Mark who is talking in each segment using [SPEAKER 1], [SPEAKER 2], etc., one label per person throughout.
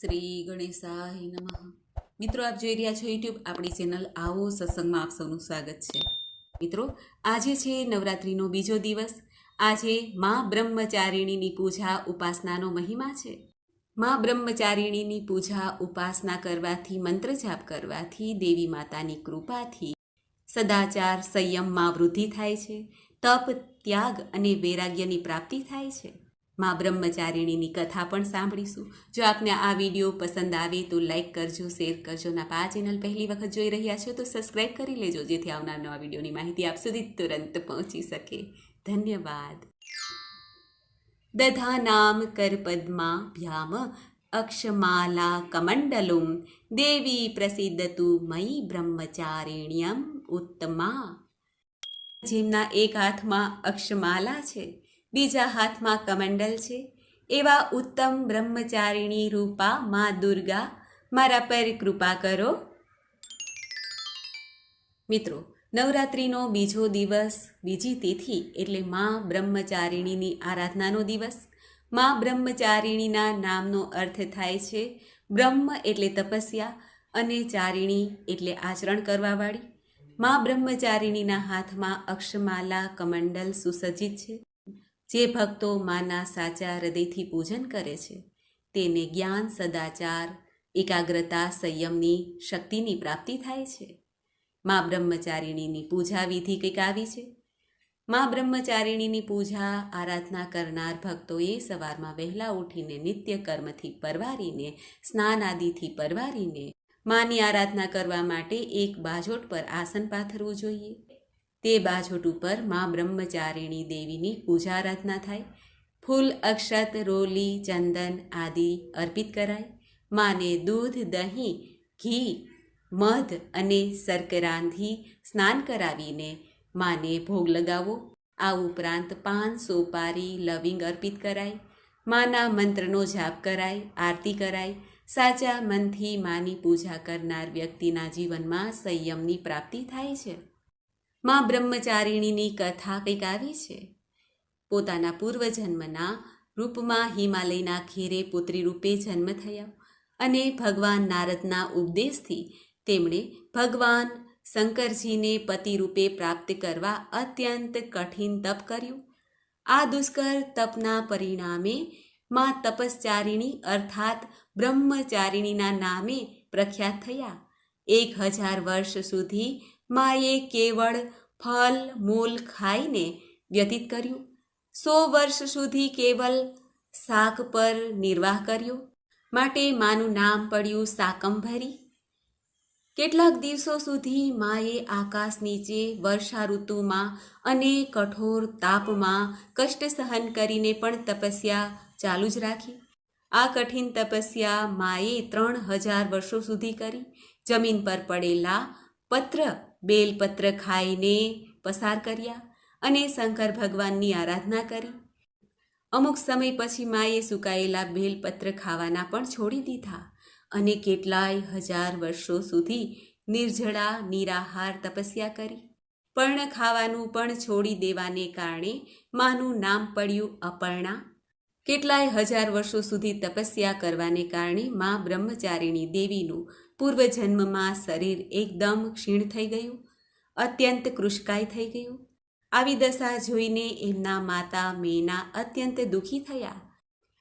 [SPEAKER 1] શ્રી ગણેશાય નમઃ. મિત્રો, આપ જોઈ રહ્યા છો યુટ્યુબ આપણી ચેનલ આવો સત્સંગમાં આપ સૌનું સ્વાગત છે. મિત્રો, આજે છે નવરાત્રિનો બીજો દિવસ. આજે મા બ્રહ્મચારિણીની પૂજા ઉપાસનાનો મહિમા છે. મા બ્રહ્મચારિણીની પૂજા ઉપાસના કરવાથી, મંત્ર જાપ કરવાથી, દેવી માતાની કૃપાથી સદાચાર સંયમમાં વૃદ્ધિ થાય છે. તપ, ત્યાગ અને વૈરાગ્યની પ્રાપ્તિ થાય છે. મા બ્રહ્મચારિણીની કથા પણ સાંભળીશું. જો આપને આ વીડિયો પસંદ આવે તો લાઇક કરજો શેર કરજો ના આ ચેનલ પહેલી વખત જોઈ રહ્યા છો તો સબસ્ક્રાઇબ કરી લેજો જેથી આવનાર નવા વિડીયોની માહિતી આપ સુધી તુરંત પહોંચી શકે. ધન્યવાદ. દધાનામ કરપદ્માભ્યામ અક્ષમાલા કમંડલુમ દેવી પ્રસિદ્ધતુ મયી બ્રહ્મચારિણ્યમ ઉત્તમા. જેમના એક હાથમાં અક્ષમાલા છે બીજા હાથમાં કમંડલ છે. એવા ઉત્તમ બ્રહ્મચારિણી રૂપા મા દુર્ગા, મારા પર કૃપા કરો. મિત્રો, નવરાત્રિનો બીજો દિવસ, બીજી તિથિ એટલે મા બ્રહ્મચારિણીની આરાધનાનો દિવસ. મા બ્રહ્મચારિણીના નામનો અર્થ થાય છે બ્રહ્મ એટલે તપસ્યા અને ચારિણી એટલે આચરણ કરવાવાળી. મા બ્રહ્મચારિણીના હાથમાં અક્ષમાલા, કમંડલ સુસજ્જિત છે. જે ભક્તો માના સાચા હૃદયથી પૂજન કરે છે, તેને જ્ઞાન, સદાચાર, એકાગ્રતા, સંયમની શક્તિની પ્રાપ્તિ થાય છે. મા બ્રહ્મચારિણીની પૂજા વિધિ કંઈક આવી છે? મા બ્રહ્મચારિણીની પૂજા આરાધના કરનાર ભક્તોએ સવારમાં વહેલા ઉઠીને નિત્ય કર્મથી પરવારીને, સ્નાન આદિથી પરવારીને, માની આરાધના કરવા માટે એક બાજોટ પર આસન પાથરવું જોઈએ. તે બાજોટ ઉપર મા બ્રહ્મચારિણી દેવીની પૂજા આરાધના થાય. ફૂલ, અક્ષત, રોલી, ચંદન આદિ અર્પિત કરાય. માને દૂધ, દહીં, ઘી, મધ અને શર્કરાથી સ્નાન કરાવીને માને ભોગ લગાવો. આ ઉપરાંત પાન, સોપારી, લવિંગ અર્પિત કરાય. માના મંત્રનો જાપ કરાય, આરતી કરાય. સાચા મનથી માની પૂજા કરનાર વ્યક્તિના જીવનમાં સંયમની પ્રાપ્તિ થાય છે. મા બ્રહ્મચારિણીની કથા કંઈક આવી છે? પોતાના પૂર્વજન્મના રૂપમાં હિમાલયના ખીરે પુત્રી રૂપે જન્મ થયા અને ભગવાન નારદના ઉપદેશથી તેમણે ભગવાન શંકરજીને પતિ રૂપે પ્રાપ્ત કરવા અત્યંત કઠિન તપ કર્યું. આ દુષ્કર તપના પરિણામે માં તપસ્ચારિણી અર્થાત બ્રહ્મચારિણીના નામે પ્રખ્યાત થયા. એક હજાર વર્ષ સુધી માએ કેવળ ફલ, મૂલ ખાઈને વ્યતીત કર્યું. સો વર્ષ સુધી કેવલ શાક પર નિર્વાહ કર્યો. માટે માનું નામ પડ્યું શાકંભરી. કેટલાક દિવસો સુધી માએ આકાશ નીચે વર્ષા ઋતુમાં અને કઠોર તાપમાં કષ્ટ સહન કરીને પણ તપસ્યા ચાલુ જ રાખી. આ કઠિન તપસ્યા માએ ત્રણ હજાર વર્ષો સુધી કરી. જમીન પર પડેલા પત્ર બેલપત્ર ખાઈને પસાર કર્યા અને શંકર ભગવાનની આરાધના કરી. અમુક સમય પછી માએ સુકાયેલા બેલપત્ર ખાવાના પણ છોડી દીધા અને કેટલાય હજાર વર્ષો સુધી નિર્જળા, નિરાહાર તપસ્યા કરી. પર્ણ ખાવાનું પણ છોડી દેવાને કારણે માનું નામ પડ્યું અપર્ણા. કેટલાય હજાર વર્ષો સુધી તપસ્યા કરવાને કારણે મા બ્રહ્મચારિણી દેવીનું પૂર્વજન્મમાં શરીર એકદમ ક્ષીણ થઈ ગયું, અત્યંત કૃષ્કાય થઈ ગયું. આવી દશા જોઈને એમના માતા મેના અત્યંત દુઃખી થયા.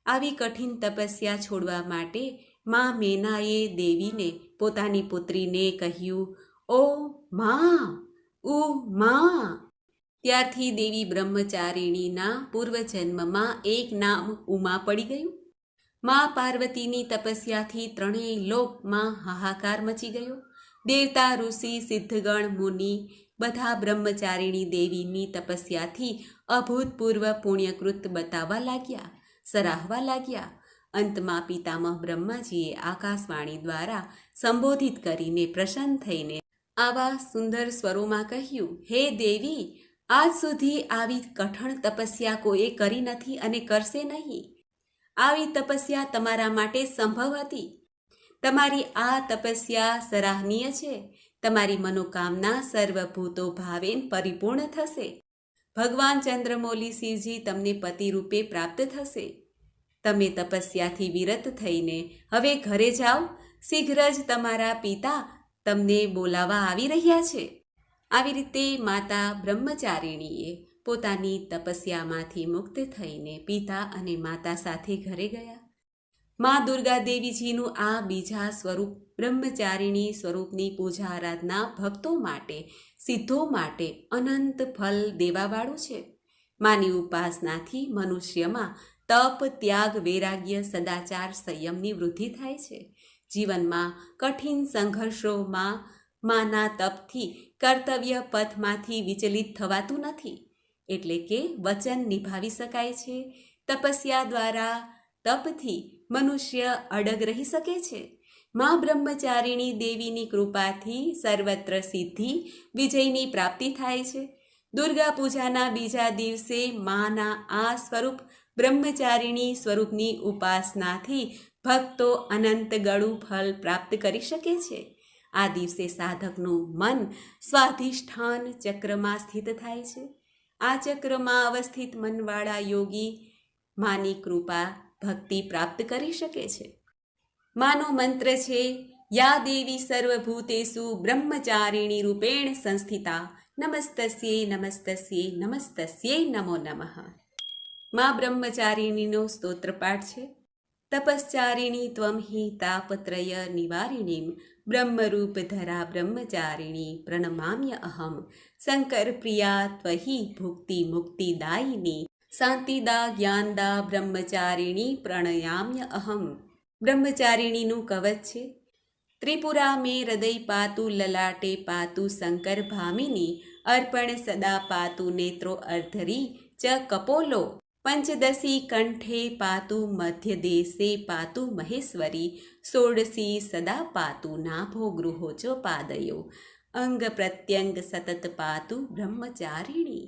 [SPEAKER 1] આવી કઠિન તપસ્યા છોડવા માટે મા મેનાએ દેવીને પોતાની પુત્રીને કહ્યું, ઓ મા ઉ મા ત્યારથી દેવી બ્રહ્મચારિણીના પૂર્વજન્મમાં એક નામ ઉમા પડી ગયું. મા પાર્વતીની તપસ્યાથી ત્રણેય લોકમાં હાહાકાર મચી ગયો. દેવતા, ઋષિ, સિદ્ધગણ, મુનિ બધા બ્રહ્મચારિણી દેવીની તપસ્યાથી અભૂતપૂર્વ પુણ્યકૃત બતાવવા લાગ્યા, સરાહવા લાગ્યા. અંતમાં પિતામહ બ્રહ્માજીએ આકાશવાણી દ્વારા સંબોધિત કરીને પ્રસન્ન થઈને આવા સુંદર સ્વરોમાં કહ્યું, હે દેવી આજ સુધી આવી કઠણ તપસ્યા કોઈએ કરી નથી અને કરશે નહીં. આવી તપસ્યા તમારા માટે સંભવ હતી. તમારી આ તપસ્યા સરાહનીય છે. તમારી મનોકામના સર્વભૂતો ભાવેન પરિપૂર્ણ થશે. ભગવાન ચંદ્રમૌલી શિવજી તમને પતિ રૂપે પ્રાપ્ત થશે. તમે તપસ્યાથી વિરત થઈને હવે ઘરે જાઓ. શીઘ્ર જ તમારા પિતા તમને બોલાવા આવી રહ્યા છે. આવી રીતે માતા બ્રહ્મચારિણીએ પોતાની તપસ્યામાંથી મુક્ત થઈને પિતા અને માતા સાથે ઘરે ગયા. મા દુર્ગા દેવીજીનું આ બીજા સ્વરૂપ બ્રહ્મચારિણી સ્વરૂપની પૂજા આરાધના ભક્તો માટે, સિદ્ધો માટે અનંત ફલ દેવાવાળું છે. માની ઉપાસનાથી મનુષ્યમાં તપ, ત્યાગ, વૈરાગ્ય, સદાચાર, સંયમની વૃદ્ધિ થાય છે. જીવનમાં કઠિન સંઘર્ષોમાં માના તપથી કર્તવ્ય પથમાંથી વિચલિત થવાતું નથી. એટલે કે વચન નિભાવી શકાય છે. તપસ્યા દ્વારા તપથી મનુષ્ય અડગ રહી શકે છે. મા બ્રહ્મચારિણી દેવીની કૃપાથી સર્વત્ર સિદ્ધિ, વિજયની પ્રાપ્તિ થાય છે. દુર્ગા પૂજાના બીજા દિવસે માના આ સ્વરૂપ બ્રહ્મચારિણી સ્વરૂપની ઉપાસનાથી ભક્તો અનંત ગળું ફલ પ્રાપ્ત કરી શકે છે. આ દિવસે સાધકનું મન સ્વાધિષ્ઠાન ચક્રમાં સ્થિત થાય છે. આ ચક્રમાં અવસ્થિત મનવાળા યોગી માની કૃપા ભક્તિ પ્રાપ્ત કરી શકે છે. માનો મંત્ર છે, યા દેવી સર્વભૂતેસુ બ્રહ્મચારિણી રૂપેણ સંસ્થિતા નમસ્તસ્યે નમસ્તસ્યે નમસ્તસ્યે નમો નમઃ. મા બ્રહ્મચારિણીનો સ્તોત્રપાઠ છે. તપશ્ચારિણી ત્વમ હિ તાપત્રય નિવારિણીમ બ્રહ્મરૂપધરા બ્રહ્મચારિણી પ્રણમામ્ય અહમ. શંકર પ્રિયા ત્વહી ભુક્તિ મુક્તિદાયિની શાંતિદા જ્ઞાનદા બ્રહ્મચારિણી પ્રણયામ્ય અહમ. બ્રહ્મચારિણીનું કવચ છે. ત્રિપુરા મે હૃદય પાતુ લલાટે પાતુ શંકર ભામિની. અર્પણ સદા પાતુ નેત્રો અર્ધરી. ચ કપોલો. પંચદશી કંઠે પાતુ મધ્ય દેશે પાતુ મહેશ્વરી ષોડશી સદા પાતુ નાભો ગૃહો ચ પાદયો, અંગ પ્રત્યંગ સતત પાતુ બ્રહ્મચારિણી.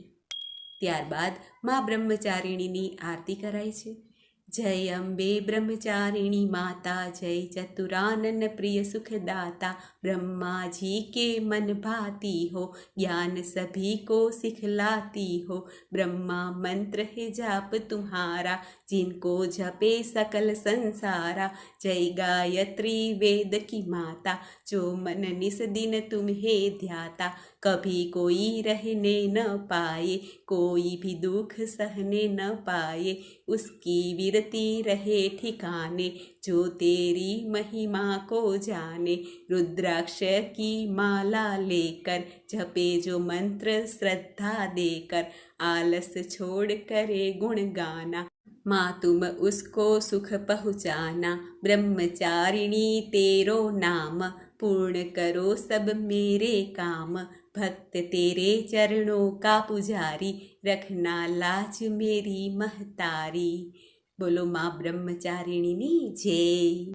[SPEAKER 1] ત્યારબાદ મા બ્રહ્મચારિણીની આરતી કરાય છે. जय अम्बे ब्रह्मचारिणी माता, जय चतुरानन प्रिय सुखदाता, ब्रह्मा जी के मन भाती हो, ज्ञान सभी को सिखलाती हो। ब्रह्मा मंत्र है जाप तुम्हारा, जिनको जपे सकल संसारा। जय गायत्री वेद की माता, जो मन निस दिन तुम्हें ध्याता। कभी कोई रहने न पाए, कोई भी दुख सहने न पाए, उसकी विर विरति रहे ठिकाने, जो तेरी महिमा को जाने। रुद्राक्ष की माला लेकर, जपे जो मंत्र श्रद्धा देकर। आलस छोड़ करे गुण गाना, माँ तुम उसको सुख पहुँचाना। ब्रह्मचारिणी तेरो नाम, पूर्ण करो सब मेरे काम। भक्त तेरे चरणों का पुजारी, रखना लाज मेरी महतारी। બોલો મા બ્રહ્મચારિણીની જય.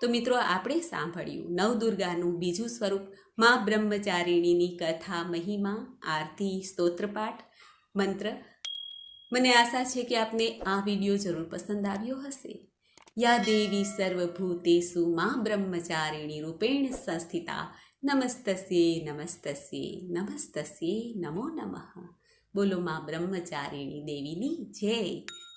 [SPEAKER 1] તો મિત્રો, આપણે સાંભળ્યું નવદુર્ગાનું બીજું સ્વરૂપ, મા બ્રહ્મચારિણીની કથા, મહિમા, આરતી, સ્તોત્રપાઠ, મંત્ર. મને આશા છે કે આપને આ વીડિયો જરૂર પસંદ આવ્યો હશે. યા દેવી સર્વભૂતેસુ મા બ્રહ્મચારિણી રૂપેણ સંસ્થિતા. નમસ્તસ્યે નમસ્તસ્યે નમસ્તસ્યે, નમો નમઃ. બોલો મા બ્રહ્મચારિણી દેવીની જય.